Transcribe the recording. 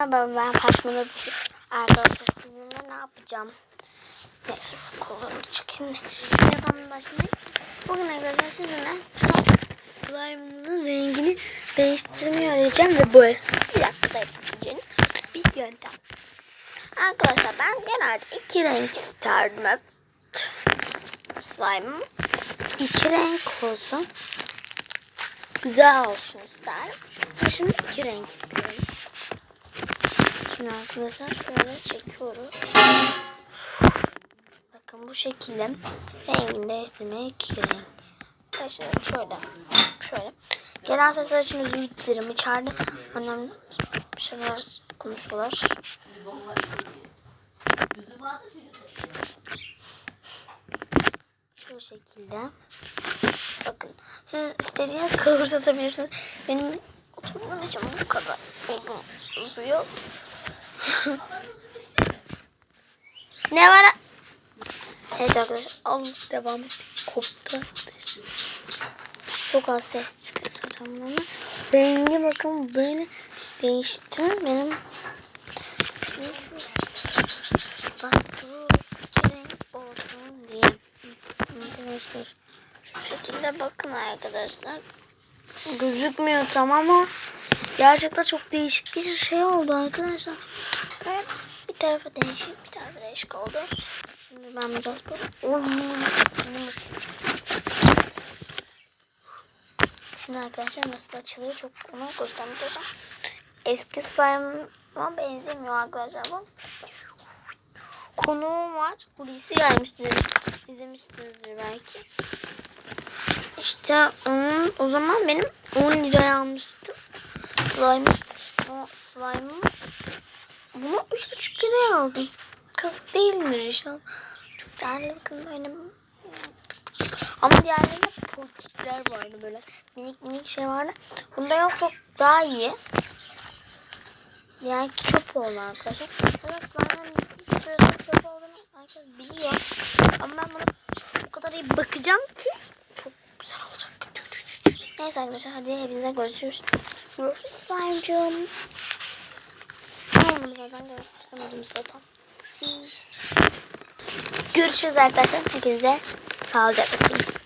Merhaba ben Fatma. Arkadaşlar sizinle ne yapacağım? Neyse kollarımı çıkayım. Yapamın başlayayım. Bugün arkadaşlar sizinle slime'ınızın rengini değiştirmeyi öğreteceğim ve boyasız bir dakikada yapabileceğiniz bir yöntem. Arkadaşlar ben genelde iki renk isterdim hep. Slime'ım iki renk olsun. Güzel olsun isterim. Şimdi iki renk istiyorum. Şimdi arkadaşlar şöyle çekiyoruz. Bakın bu şekilde rengini değiştirmeye iki renk. Arkadaşlar şöyle. Şöyle. Gelen sesler için özür dilerim. İçeride önemli şeyler konuşuyorlar. Şu şekilde. Bakın. Siz istediğiniz kılavuz yazabilirsiniz. Benim oturmam için bu kadar uzun uzuyor. Ne var? Evet arkadaşlar. Al devam et. Koptu. Çok az ses çıkıyor zaten. Rengi bakın böyle değişti. Benim bastırıyor renk olsun diye. Arkadaşlar şu şekilde bakın arkadaşlar. Gözükmüyor tam ama gerçekten çok değişik bir şey oldu arkadaşlar. Evet, bir tarafı değişik bir tarafı değişik oldu. Şimdi ben biraz olmuş. Şimdi arkadaşlar nasıl açılıyor çok onu göstermek çalışacağım. Eski slime'ıma benzemiyor arkadaşlar bu. Konuğum var. Hulusi gelmiştir. İzlemişsinizdir belki. İşte onun o zaman benim 10 liraya almıştım. Slime. O slime'ı bunu 3,5 liraya aldım. Kazık değildir inşallah. Çok değerli bakın böyle. Ama diğerlerinde politikler vardı böyle. Minik minik şey vardı. Bunda yok çok daha iyi. Yani çöp oldu arkadaşlar. Evet slime'ın bir süre sonra çöp olduğunu herkes biliyor. Ama ben buna o kadar iyi bakacağım ki çok güzel olacak. Neyse arkadaşlar hadi hepinize görüşürüz. Görüşürüz slime'cığım. Tamam zaten göstermedim zaten. Görüşürüz arkadaşlar. Herkese sağlıcakla kalın.